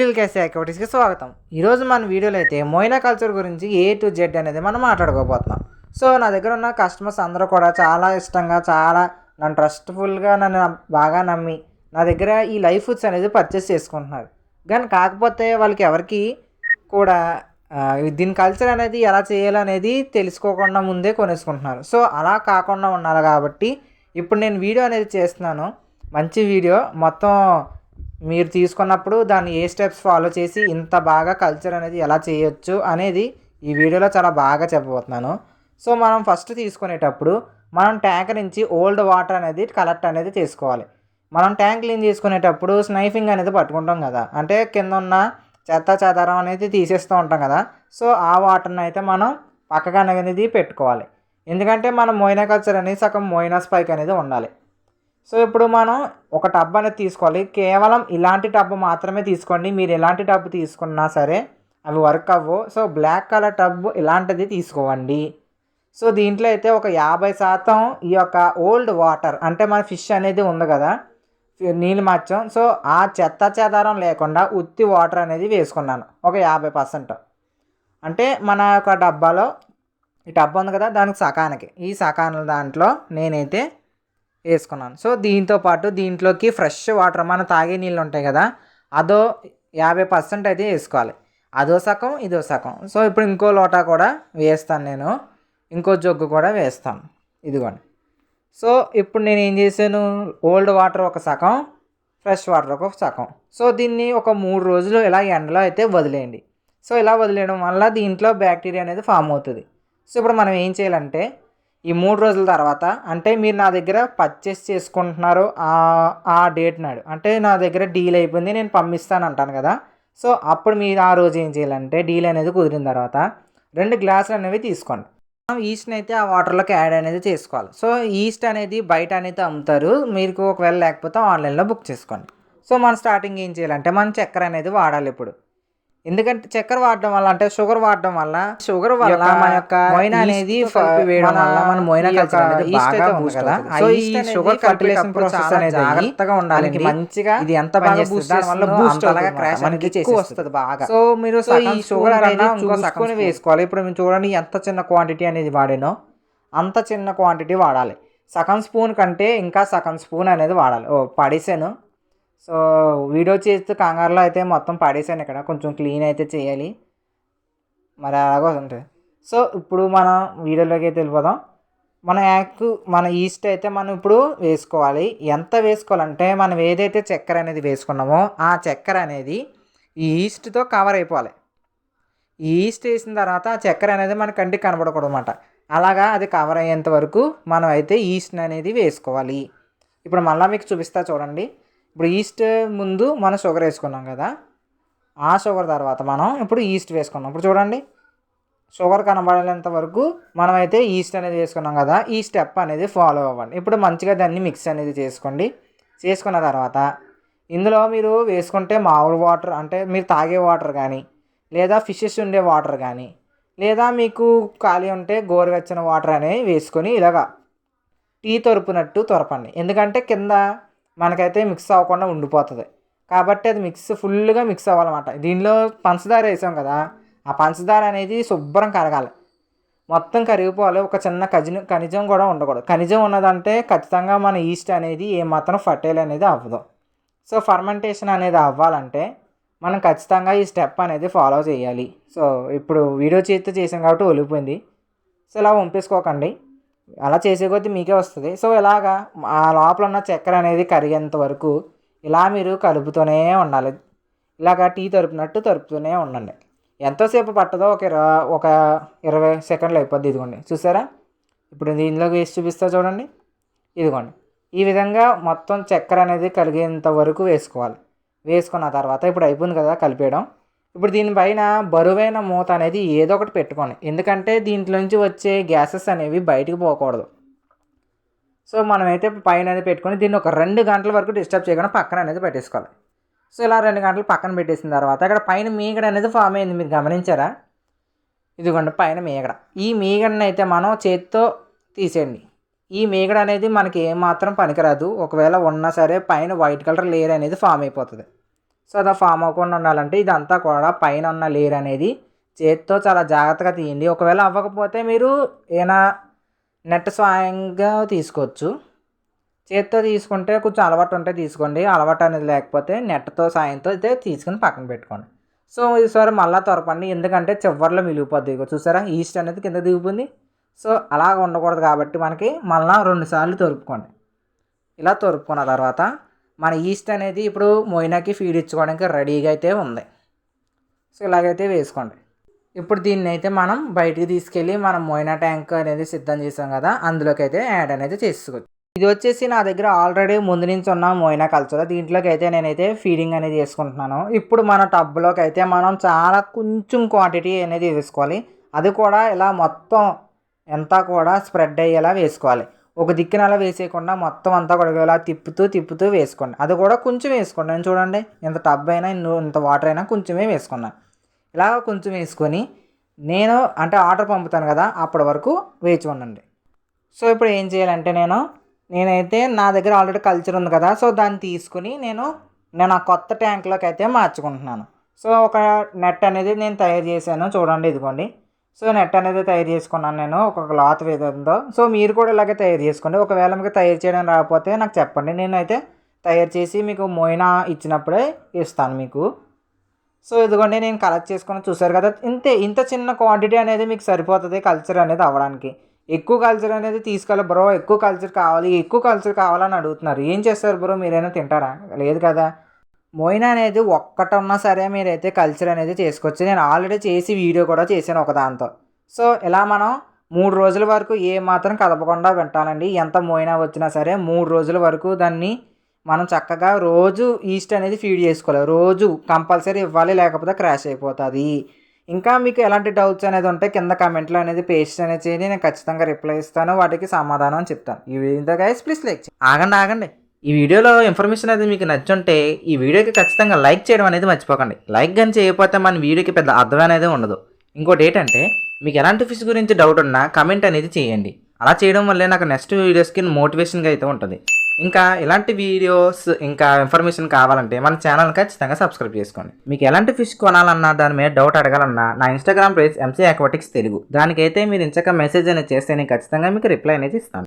వీడియోలు కేసే యాక్టివిటీస్కి స్వాగతం. ఈరోజు మన వీడియోలో అయితే మోయినా కల్చర్ గురించి ఏ టు జెడ్ అనేది మనం మాట్లాడుకోబోతున్నాం. సో నా దగ్గర ఉన్న కస్టమర్స్ అందరూ కూడా చాలా ఇష్టంగా చాలా నన్ను ట్రస్ట్ఫుల్గా నన్ను బాగా నమ్మి నా దగ్గర ఈ లైఫ్ ఫుడ్స్ అనేది పర్చేస్ చేసుకుంటున్నారు. కానీ కాకపోతే వాళ్ళకి ఎవరికి కూడా దీని కల్చర్ అనేది ఎలా చేయాలనేది తెలుసుకోకుండా ముందే కొనేసుకుంటున్నారు. సో అలా కాకుండా ఉండాలి కాబట్టి ఇప్పుడు నేను వీడియో అనేది చేస్తున్నాను. మంచి వీడియో. మొత్తం మీరు తీసుకున్నప్పుడు దాన్ని ఏ స్టెప్స్ ఫాలో చేసి ఇంత బాగా కల్చర్ అనేది ఎలా చేయొచ్చు అనేది ఈ వీడియోలో చాలా బాగా చెప్పబోతున్నాను. సో మనం ఫస్ట్ తీసుకునేటప్పుడు మనం ట్యాంక్ నుంచి ఓల్డ్ వాటర్ అనేది కలెక్ట్ అనేది చేసుకోవాలి మనం ట్యాంక్ క్లీన్ చేసుకునేటప్పుడు స్నైఫింగ్ అనేది పట్టుకుంటాం కదా. అంటే కింద ఉన్న చెత్త చెదారం అనేది తీసేస్తూ ఉంటాం కదా. సో ఆ వాటర్ని అయితే మనం పక్కగా అనేది పెట్టుకోవాలి. ఎందుకంటే మనం మోయినా కల్చర్ అనేది సగం మోయినా స్పైక్ అనేది ఉండాలి. సో ఇప్పుడు మనం ఒక టబ్ అనేది తీసుకోవాలి. కేవలం ఇలాంటి టబ్ మాత్రమే తీసుకోండి. మీరు ఎలాంటి టబ్ తీసుకున్నా సరే అవి వర్క్ అవ్వు. సో బ్లాక్ కలర్ టబ్ ఇలాంటిది తీసుకోవండి. సో దీంట్లో అయితే ఒక యాభై శాతం ఈ యొక్క ఓల్డ్ వాటర్ అంటే మన ఫిష్ అనేది ఉంది కదా నీళ్ళు మచ్చం. సో ఆ చెత్త చెదారం లేకుండా ఉత్తి వాటర్ అనేది వేసుకున్నాను. ఒక యాభై పర్సెంట్. అంటే మన యొక్క డబ్బాలో ఈ డబ్బా ఉంది కదా దానికి సకానికి. ఈ సకాన దాంట్లో నేనైతే వేసుకున్నాను. సో దీంతో పాటు దీంట్లోకి ఫ్రెష్ వాటర్ మనం తాగే నీళ్ళు ఉంటాయి కదా అదో యాభై పర్సెంట్ అయితే వేసుకోవాలి. అదో సగం ఇదో సగం. సో ఇప్పుడు ఇంకో లోటా కూడా వేస్తాను నేను. ఇంకో జగ్గు కూడా వేస్తాను. ఇదిగోండి. సో ఇప్పుడు నేను ఏం చేశాను? ఓల్డ్ వాటర్ ఒక సగం ఫ్రెష్ వాటర్ ఒక సగం. సో దీన్ని ఒక మూడు రోజులు ఇలా ఎండలో అయితే వదిలేయండి. సో ఇలా వదిలేయడం వల్ల దీంట్లో బ్యాక్టీరియా అనేది ఫామ్ అవుతుంది. సో ఇప్పుడు మనం ఏం చేయాలంటే ఈ మూడు రోజుల తర్వాత అంటే మీరు నా దగ్గర పర్చేస్ చేసుకుంటున్నారు ఆ- డేట్ నాడు. అంటే నా దగ్గర డీల్ అయిపోయింది నేను పంపిస్తాను అంటాను కదా. సో అప్పుడు మీరు ఆ రోజు ఏం చేయాలంటే డీల్ అనేది కుదిరిన తర్వాత రెండు గ్లాసులు అనేవి తీసుకోండి. ఈస్ట్ని అయితే ఆ వాటర్లోకి యాడ్ అనేది చేసుకోవాలి. సో ఈస్ట్ అనేది బయట అనేది అమ్ముతారు. మీకు ఒకవేళ లేకపోతే ఆన్లైన్లో బుక్ చేసుకోండి. సో మనం స్టార్టింగ్ ఏం చేయాలంటే మనం చక్కెర అనేది వాడాలి ఇప్పుడు. ఎందుకంటే చక్కెర వాడడం వల్ల అంటే షుగర్ వాడడం వల్ల షుగర్ వల్ల మన యొక్క మొయినా అనేది వేయడం వల్ల మన మొయినా కల్చర్ అనేది బాగా అవుతుంది. సో ఈ షుగర్ కల్టివేషన్ ప్రాసెస్ అనేది జాగ్రత్తగా ఉండాలి. మంచిగా ఇది ఎంత బాగా బూస్ట్ వల్ల బూస్ట్ అలాగా క్రాష్ అనేది ఎక్కువ వస్తుంది బాగా. సో మీరు ఈ షుగర్ అనేది చూసుకొని వేసుకోవాలి. ఇప్పుడు మీరు చూడండి ఎంత చిన్న క్వాంటిటీ అనేది వాడానో అంత చిన్న క్వాంటిటీ వాడాలి. సగం స్పూన్ కంటే ఇంకా సగం స్పూన్ అనేది వాడాలి. ఓ పడేసాను. సో వీడియో చేస్తూ కంగారులో అయితే మొత్తం పడేసాను ఇక్కడ. కొంచెం క్లీన్ అయితే చేయాలి. మరి అలాగో ఉంటుంది సో ఇప్పుడు మనం వీడియోలోకి అయితే వెళ్ళిపోదాం. మన యాక్ మన ఈస్ట్ అయితే మనం ఇప్పుడు వేసుకోవాలి. ఎంత వేసుకోవాలంటే మనం ఏదైతే చక్కెర అనేది వేసుకున్నామో ఆ చక్కెర అనేది ఈ ఈస్ట్తో కవర్ అయిపోవాలి. ఈస్ట్ వేసిన తర్వాత ఆ చక్కెర అనేది మన కంటికి కనబడకూడదు అనమాట అలాగా అది కవర్ అయ్యేంత వరకు మనం అయితే ఈస్ట్ అనేది వేసుకోవాలి. ఇప్పుడు మళ్ళీ మీకు చూపిస్తా చూడండి. ఇప్పుడు ఈస్ట్ ముందు మనం షుగర్ వేసుకున్నాం కదా ఆ షుగర్ తర్వాత మనం ఇప్పుడు ఈస్ట్ వేసుకున్నాం. ఇప్పుడు చూడండి షుగర్ కనబడేంత వరకు మనం అయితే ఈస్ట్ అనేది వేసుకున్నాం కదా ఈ స్టెప్ అనేది ఫాలో అవ్వండి. ఇప్పుడు మంచిగా దాన్ని మిక్స్ అనేది చేసుకోండి. చేసుకున్న తర్వాత ఇందులో మీరు వేసుకుంటే మామూలు వాటర్ అంటే మీరు తాగే వాటర్ కానీ లేదా ఫిషెస్ ఉండే వాటర్ కానీ లేదా మీకు ఖాళీ ఉంటే గోరువెచ్చని వాటర్ అనేవి వేసుకొని ఇలాగా టీ తొరుపునట్టు తొరపండి. ఎందుకంటే కింద మనకైతే మిక్స్ అవ్వకుండా ఉండిపోతుంది. కాబట్టి అది మిక్స్ ఫుల్గా మిక్స్ అవ్వాలన్నమాట. దీనిలో పంచదార వేసాం కదా ఆ పంచదార అనేది శుభ్రం కరగాలి. మొత్తం కరిగిపోవాలి. ఒక చిన్న ఖనిజం ఖనిజం కూడా ఉండకూడదు. ఖనిజం ఉన్నదంటే ఖచ్చితంగా మన ఈస్ట్ అనేది ఏమాత్రం ఫర్టైల్ అనేది అవ్వదు. సో ఫర్మెంటేషన్ అనేది అవ్వాలంటే మనం ఖచ్చితంగా ఈ స్టెప్ అనేది ఫాలో చేయాలి. సో ఇప్పుడు వీడియో చేస్తే చేసాం కాబట్టి ఒలిగిపోయింది. సో ఇలా వంపేసుకోకండి. అలా చేసే కొద్దీ మీకే వస్తుంది. సో ఇలాగా ఆ లోపల ఉన్న చక్కెర అనేది కరిగేంత వరకు ఇలా మీరు కలుపుతూనే ఉండాలి. ఇలాగా టీ తరుపునట్టు తరుపుతూనే ఉండండి. ఎంతోసేపు పట్టదో ఒక ఇరవై ఒక ఇరవై సెకండ్లు అయిపోద్ది ఇదిగోండి. చూసారా? ఇప్పుడు దీనిలోకి వేసి చూపిస్తా చూడండి. ఇదిగోండి. ఈ విధంగా మొత్తం చక్కెర అనేది కలిగేంత వరకు వేసుకోవాలి. వేసుకున్న తర్వాత ఇప్పుడు అయిపోయింది కదా కలిపేయడం. ఇప్పుడు దీనిపైన బరువైన మూత అనేది ఏదో ఒకటి పెట్టుకోండి. ఎందుకంటే దీంట్లోంచి వచ్చే గ్యాసెస్ అనేవి బయటికి పోకూడదు. సో మనమైతే పైన అనేది పెట్టుకొని దీన్ని ఒక రెండు గంటల వరకు డిస్టర్బ్ చేయకుండా పక్కన అనేది పెట్టేసుకోవాలి. సో ఇలా రెండు గంటలు పక్కన పెట్టేసిన తర్వాత అక్కడ పైన మీగడ అనేది ఫామ్ అయింది. మీరు గమనించారా? ఇదిగోండి పైన మీగడ. ఈ మీగడని అయితే మనం చేతితో తీసేయండి. ఈ మీగడ అనేది మనకి ఏమాత్రం పనికిరాదు. ఒకవేళ ఉన్నా సరే పైన వైట్ కలర్ లేయర్ అనేది ఫామ్ అయిపోతుంది. సో అది ఫామ్ అవ్వకుండా ఉండాలంటే ఇదంతా కూడా పైన ఉన్న లేయర్ అనేది చేతితో చాలా జాగ్రత్తగా తీయండి. ఒకవేళ అవ్వకపోతే మీరు ఏదైనా నెట్ స్వయంగా తీసుకోవచ్చు. చేత్తో తీసుకుంటే కొంచెం అలవాటు ఉంటే తీసుకోండి. అలవాటు అనేది లేకపోతే నెట్తో సాయంతో అయితే తీసుకుని పక్కన పెట్టుకోండి. సో ఈసారి మళ్ళీ త్వరపండి. ఎందుకంటే చివర్లో మిగిలిపోద్ది చూసారా? ఈస్ట్ అనేది కింద దిగిపోయింది. సో అలాగ ఉండకూడదు కాబట్టి మనకి మళ్ళీ రెండుసార్లు తొరుపుకోండి. ఇలా తొరుపుకున్న తర్వాత మన ఈస్ట్ అనేది ఇప్పుడు మొయినాకి ఫీడ్ ఇచ్చుకోవడానికి రెడీగా అయితే ఉంది. సో ఇలాగైతే వేసుకోండి. ఇప్పుడు దీన్ని అయితే మనం బయటికి తీసుకెళ్ళి మనం మొయినా ట్యాంక్ అనేది సిద్ధం చేసాం కదా అందులోకి అయితే యాడ్ అనేది చేసుకోవచ్చు. ఇది వచ్చేసి నా దగ్గర ఆల్రెడీ ముందు నుంచి ఉన్న మోయినా కల్చర్. దీంట్లోకి అయితే నేనైతే ఫీడింగ్ అనేది చేసుకుంటున్నాను. ఇప్పుడు మన టబ్లోకి అయితే మనం చాలా కొంచెం క్వాంటిటీ అనేది వేసుకోవాలి. అది కూడా ఇలా మొత్తం ఎంత కూడా స్ప్రెడ్ అయ్యేలా వేసుకోవాలి. ఒక దిక్కున అలా వేసేయకుండా మొత్తం అంతా కూడా ఇలా తిప్పుతూ తిప్పుతూ వేసుకోండి. అది కూడా కొంచెం వేసుకోండి. నేను చూడండి ఇంత టబ్ అయినా ఇంత వాటర్ అయినా కొంచెమే వేసుకున్నాను. ఇలా కొంచెం వేసుకొని నేను అంటే ఆర్డర్ పంపుతాను కదా అప్పటి వరకు వేచి ఉండండి. సో ఇప్పుడు ఏం చేయాలంటే నేను నేనైతే నా దగ్గర ఆల్రెడీ కల్చర్ ఉంది కదా సో దాన్ని తీసుకుని నేను నేను ఆ కొత్త ట్యాంక్లోకి అయితే మార్చుకుంటున్నాను. సో ఒక నెట్ అనేది నేను తయారు చేశాను. చూడండి ఇదిగోండి. సో నెట్ అనేది తయారు చేసుకున్నాను నేను ఒక క్లాత్ ఏదో సో మీరు కూడా ఇలాగే తయారు చేసుకోండి. ఒకవేళ మీకు తయారు చేయడం రాకపోతే నాకు చెప్పండి. నేనైతే తయారు చేసి మీకు మోయినా ఇచ్చినప్పుడే ఇస్తాను మీకు. సో ఇదిగోండి నేను కలెక్ట్ చేసుకుని చూసారు కదా ఇంతే ఇంత చిన్న క్వాంటిటీ అనేది మీకు సరిపోతుంది కల్చర్ అనేది అవ్వడానికి. ఎక్కువ కల్చర్ అనేది తీసుకెళ్ళి బ్రో ఎక్కువ కల్చర్ కావాలి ఎక్కువ కల్చర్ కావాలని అడుగుతున్నారు. ఏం చేస్తారు బ్రో? మీరైనా తింటారా? లేదు కదా. మోయినా అనేది ఒక్కటన్నా సరే మీరైతే కల్చర్ అనేది చేసుకోవచ్చు. నేను ఆల్రెడీ చేసి వీడియో కూడా చేశాను ఒక దాంతో. సో ఇలా మనం మూడు రోజుల వరకు ఏ మాత్రం కదపకుండా వింటానండి. ఎంత మోయినా వచ్చినా సరే మూడు రోజుల వరకు దాన్ని మనం చక్కగా రోజు ఈస్ట్ అనేది ఫీడ్ చేసుకోవాలి. రోజు కంపల్సరీ ఇవ్వాలి లేకపోతే క్రాష్ అయిపోతుంది. ఇంకా మీకు ఎలాంటి డౌట్స్ అనేది ఉంటే కింద కమెంట్లో అనేది పేస్ట్ అనేది చేయండి. నేను ఖచ్చితంగా రిప్లై ఇస్తాను. వాటికి సమాధానం చెప్తాను. ఈ వీడియో గైస్ ప్లీజ్ లైక్ ఆగండి ఆగండి. ఈ వీడియోలో ఇన్ఫర్మేషన్ అనేది మీకు నచ్చుంటే ఈ వీడియోకి ఖచ్చితంగా లైక్ చేయడం అనేది మర్చిపోకండి. లైక్ కానీ చేయకపోతే మన వీడియోకి పెద్ద అర్థం అనేది ఉండదు. ఇంకోటి ఏంటంటే మీకు ఎలాంటి ఫిష్ గురించి డౌట్ ఉన్నా కమెంట్ అనేది చేయండి. అలా చేయడం వల్లే నాకు నెక్స్ట్ వీడియోస్కి మోటివేషన్గా అయితే ఉంటుంది. ఇంకా ఇలాంటి వీడియోస్ ఇంకా ఇన్ఫర్మేషన్ కావాలంటే మన ఛానల్ ఖచ్చితంగా సబ్స్క్రైబ్ చేసుకోండి. మీకు ఎలాంటి ఫిష్ కొనాలన్నా దాని మీద డౌట్ అడగాలన్నా నా Instagram page MC aquatics Telugu. దానికైతే మీరు ఇంచక మెసేజ్ అనేది చేస్తే నేను ఖచ్చితంగా మీకు రిప్లై అనేది ఇస్తాను.